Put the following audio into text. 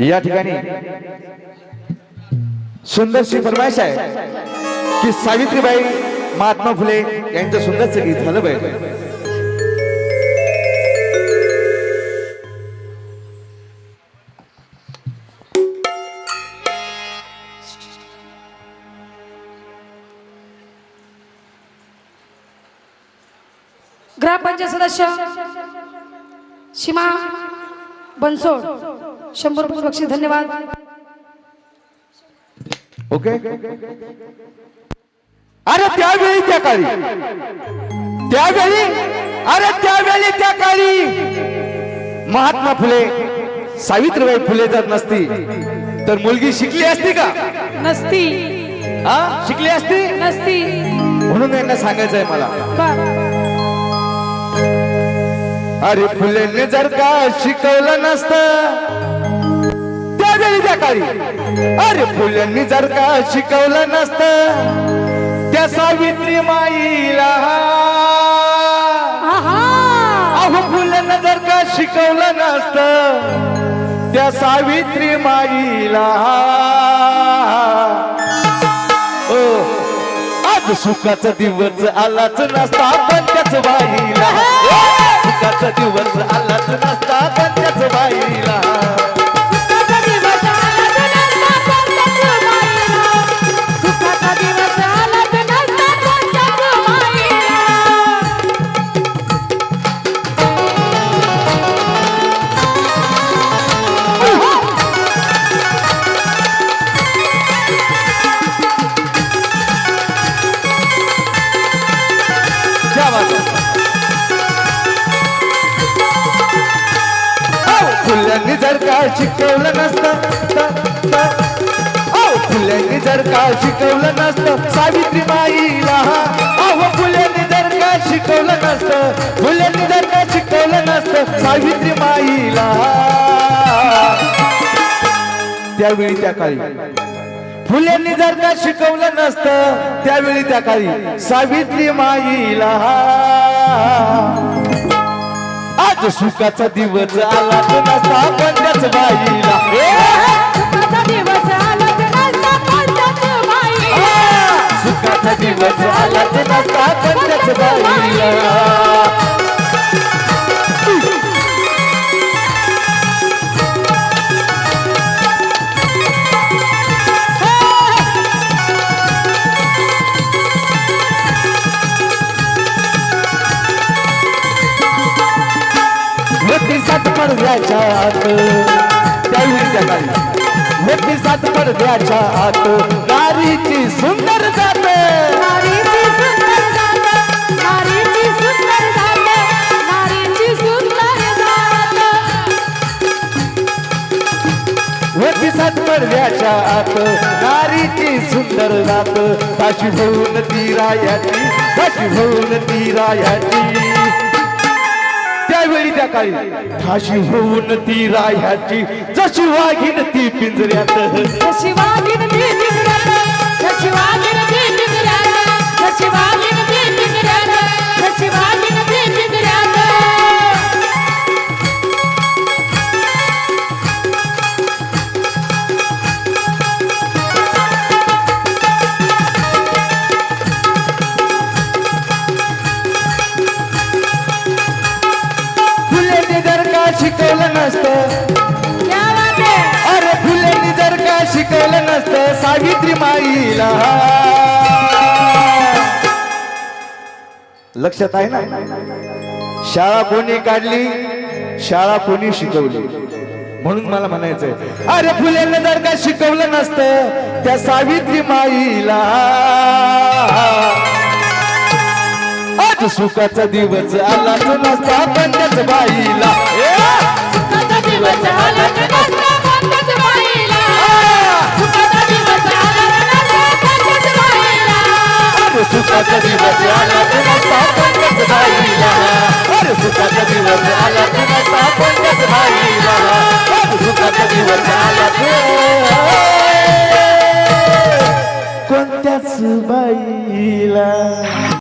या ठिकाणी सुंदरशी फरमाईश आहे की सावित्रीबाई महात्मा फुले यांचं सुंदरचं गीत झालं पाहिजे ग्रामपंचायत सदस्य सीमा बनसोड. शंभर रुपये बक्षीस धन्यवाद. ओके? अरे त्यावेळी त्या काळी. त्यावेळी? अरे त्यावेळी त्या काळी. महात्मा फुले सावित्रीबाई फुले जर नसती तर मुलगी शिकली असती का? नसती. हा? शिकली असती? नसती. म्हणून यांना सांगायचंय मला. अरे फुलेने जर का शिकवलं नसतं त्यावेळी त्या काळी. अरे फुलेंनी जर का शिकवलं नसतं त्या सावित्री माईला. अहो फुलेनं जर का शिकवलं नसतं त्या सावित्री माईला. ओ आज सुखाचा दिवस आलाच नसता पण त्याच बाईला. दिवस आलाच नसता पण त्याच फुल्यांनी जर का शिकवलं नसतं. अहो, फुल्यांनी जर का शिकवलं नसतं. सावित्री माईला अहो फुल्यांनी जर का शिकवलं नसतं. फुल्यांनी जर का शिकवलं नसतं. सावित्री माईला त्यावेळी त्या काळी. फुल्यांनी जर का शिकवलं नसतं त्यावेळी त्या काळी सावित्री माईला आज सुखाचा दिवस आलाच नसता पण त्याच बाईला. सुखाचा दिवस आलाच नसता कोणत्याच माईला. सुखाचा दिवस आलाच नसता पण त्याच बाईला. पडद्याच्या आत. मोठी सात पडद्याच्या आत. नारीची सुंदर जात. मोठी सात पडद्याच्या आत. नारीची सुंदर जात. काशी होऊन ती रायाची काशी होऊन ती रायाची. त्यावेळी त्या काळी? ठाशी होऊन ती राह्याची जशी वाघीन ती पिंजऱ्यात. जशी वाघीण ती पिंजऱ्यात, जशी वाघीण ती शिकवलं नसतं. अरे फुलेनी जर का शिकवलं नसतं सावित्री माईला. लक्षात आहे ना? शाळा कोणी काढली? शाळा कोणी शिकवली? म्हणून मला म्हणायचंय अरे फुलेनं जर का शिकवलं नसतं त्या सावित्री माईला. आज सुखाचा दिवस आलाच नसता पण त्याच बाईला. सुखाचा दिवस आला नसता कोणत्याच भाईला दिवस आलाच नसता कोणत्याच बाईला. अरे सुखाचा दिवस आला नसता सुखाचा दिवस